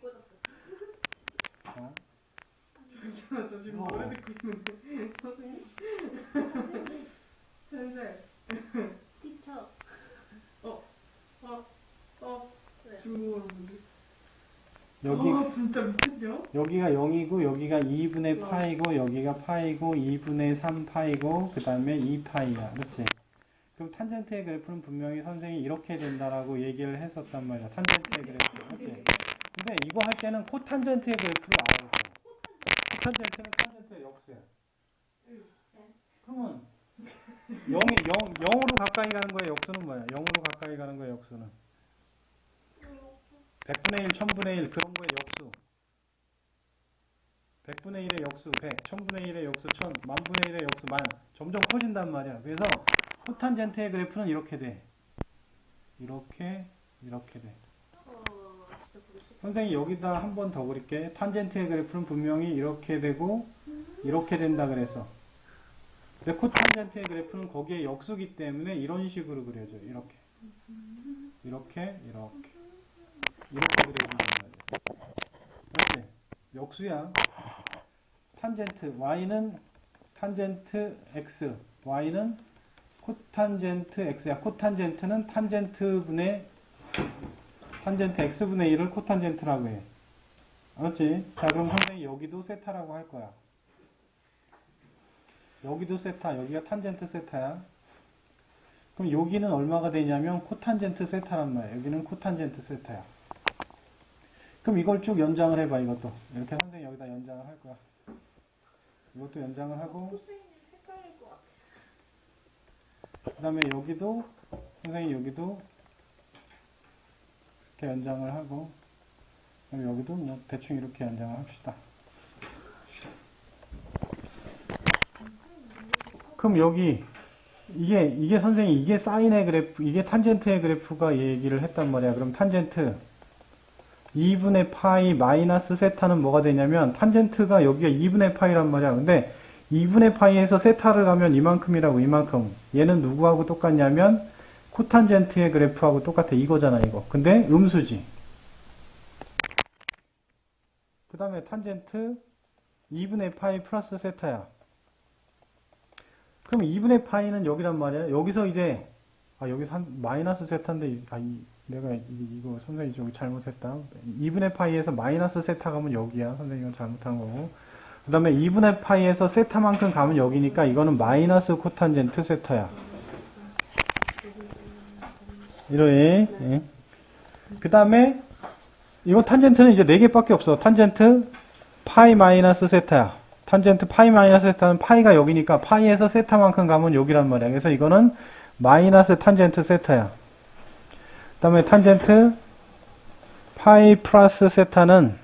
꽂았어. 자, 저 지금 어. 노래 듣고 있는데 선생님 선생 티처. 어 왜? 중국어로 보는데 여기 아 진짜 미쳤냐? 여기가 0이고 여기가 2분의 파이고 여기가 파이고 2분의 3 파이고 그 다음에 2 파이야 그렇지 그럼 탄젠트의 그래프는 분명히 선생이 이렇게 된다라고 얘기를 했었단 말이야. 탄젠트의 그래프. 그렇지 근데 이거 할 때는 코탄젠트의 그래프를 알아야 돼 코탄젠트는 탄젠트의 역수야. 그러면 0이 0, 0으로 가까이 가는 거의 역수는 뭐야? 0으로 가까이 가는 거의 역수는? 100분의 1, 1000분의 1 그런 거의 역수. 100분의 1의 역수 100, 1000분의 1의 역수 1000, 만분의 1의 역수 만. 점점 커진단 말이야. 그래서 코탄젠트의 그래프는 이렇게 돼. 이렇게 이렇게 돼. 선생님 여기다 한 번 더 그릴게. 탄젠트의 그래프는 분명히 이렇게 되고 이렇게 된다 그래서. 근데 코탄젠트의 그래프는 거기에 역수기 때문에 이런 식으로 그려져. 이렇게. 이렇게 이렇게. 이렇게 그려진단 말이야. 그렇지? 역수야. 탄젠트 y는 탄젠트 x, y는 코탄젠트 x야. 코탄젠트는 탄젠트 분의 탄젠트 x분의 1을 코탄젠트라고 해. 알았지? 자, 그럼 선생님 여기도 세타라고 할 거야. 여기도 세타, 여기가 탄젠트 세타야. 그럼 여기는 얼마가 되냐면 코탄젠트 세타란 말이야. 여기는 코탄젠트 세타야. 그럼 이걸 쭉 연장을 해봐, 이것도. 이렇게 선생님 여기다 연장을 할 거야. 이것도 연장을 하고, 코스인이 헷갈릴 것 같아. 그 다음에 여기도, 선생님 여기도 이렇게 연장을 하고, 그럼 여기도 뭐 대충 이렇게 연장을 합시다. 그럼 여기, 이게, 이게 선생님, 이게 사인의 그래프, 이게 탄젠트의 그래프가 얘기를 했단 말이야. 그럼 탄젠트, 2분의 파이 마이너스 세타는 뭐가 되냐면, 탄젠트가 여기가 2분의 파이란 말이야. 근데 2분의 파이에서 세타를 가면 이만큼이라고, 이만큼. 얘는 누구하고 똑같냐면, 코탄젠트의 그래프하고 똑같아. 이거잖아, 이거. 근데 음수지. 그 다음에 탄젠트 2분의 파이 플러스 세타야. 그럼 2분의 파이는 여기란 말이야. 여기서 이제, 아, 여기서 한, 마이너스 세타인데, 이- 아, 이, 내가 이, 이거 선생님 저기 잘못했다. 2분의 파이에서 마이너스 세타 가면 여기야. 선생님 이건 잘못한 거고. 그 다음에 2분의 파이에서 세타만큼 가면 여기니까 이거는 마이너스 코탄젠트 세타야. 이러해. 예. 그 다음에 이거 탄젠트는 이제 4개밖에 없어. 탄젠트 파이 마이너스 세타야. 탄젠트 파이 마이너스 세타는 파이가 여기니까 파이에서 세타만큼 가면 여기란 말이야. 그래서 이거는 마이너스 탄젠트 세타야. 그 다음에 탄젠트 파이 플러스 세타는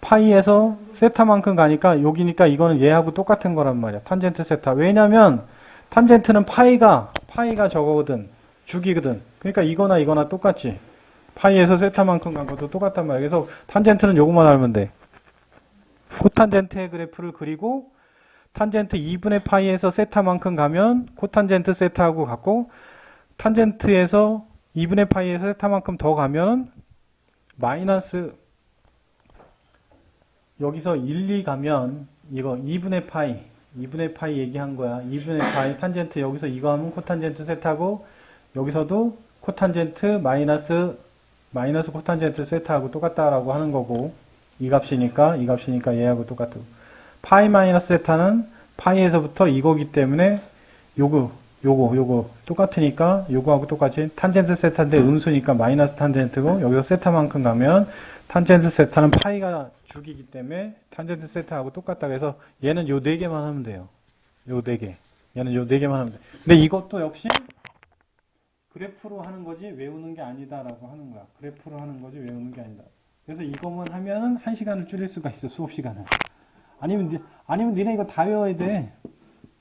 파이에서 세타만큼 가니까 여기니까 이거는 얘하고 똑같은 거란 말이야. 탄젠트 세타. 왜냐면 탄젠트는 파이가 파이가 저거거든. 주기거든. 그러니까 이거나 이거나 똑같지. 파이에서 세타만큼 간 것도 똑같단 말이야. 그래서 탄젠트는 요것만 알면 돼. 코탄젠트의 그래프를 그리고 탄젠트 2분의 파이에서 세타만큼 가면 코탄젠트 세타하고 같고 탄젠트에서 2분의 파이에서 세타만큼 더 가면 마이너스 여기서 1, 2 가면 이거 2분의 파이 2분의 파이 얘기한 거야. 2분의 파이 탄젠트 여기서 이거 하면 코탄젠트 세타고 여기서도 코탄젠트 마이너스 마이너스 코탄젠트 세타하고 똑같다라고 하는 거고 이 값이니까 이 값이니까 얘하고 똑같고 파이 마이너스 세타는 파이에서부터 이거기 때문에 요거 요거 요거 똑같으니까 요거하고 똑같이 탄젠트 세타인데 음수니까 마이너스 탄젠트고 여기서 세타만큼 가면 탄젠트 세타는 파이가 주기이기 때문에 탄젠트 세타하고 똑같다 그래서 얘는 요 네 개만 하면 돼요. 요 네 개. 얘는 요 네 개만 하면 돼. 근데 이것도 역시 그래프로 하는 거지 외우는 게 아니다라고 하는 거야. 그래프로 하는 거지 외우는 게 아니다. 그래서 이거만 하면은 한 시간을 줄일 수가 있어 수업 시간을. 아니면 니, 아니면 니네 이거 다 외워야 돼.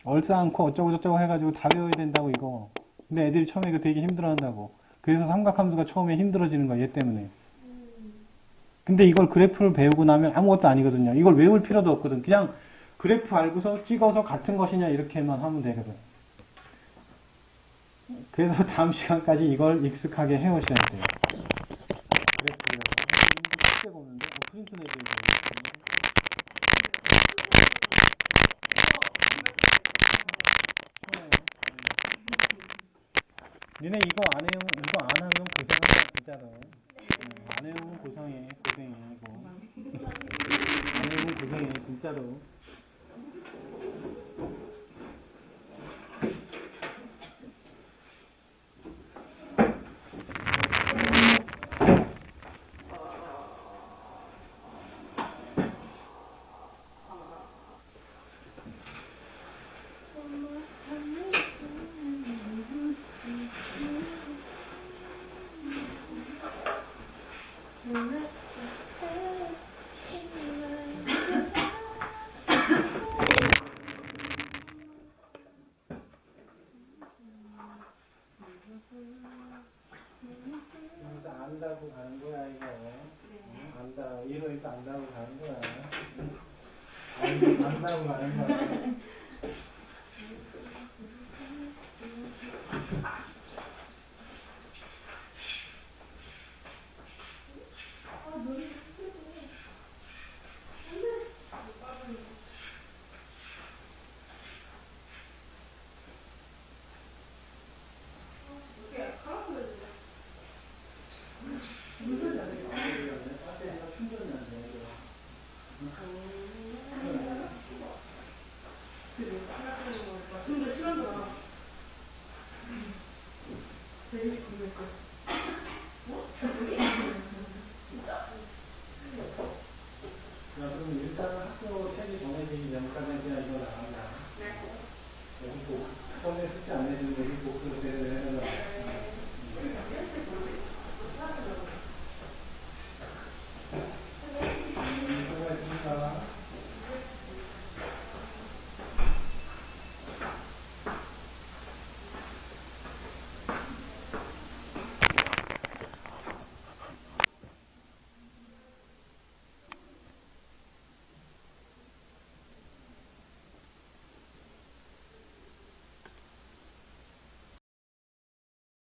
얼싸 않고 어쩌고 저쩌고 해가지고 다 외워야 된다고 이거. 근데 애들이 처음에 이거 되게 힘들어한다고. 그래서 삼각함수가 처음에 힘들어지는 거야 얘 때문에. 근데 이걸 그래프를 배우고 나면 아무것도 아니거든요. 이걸 외울 필요도 없거든. 그냥 그래프 알고서 찍어서 같은 것이냐 이렇게만 하면 되거든. 그래서 다음 시간까지 이걸 익숙하게 해오셔야 돼요. 그래프를. 순순해져 이거. 편해요. 음. 니네 이거 안 해요 이거 안 하면 고생한다 진짜로. 음, 안 해오면 고생해 고생해 이거 안 해오면 고생해 진짜로 여기서 안다고 가는 거야 이거 응? 안다 이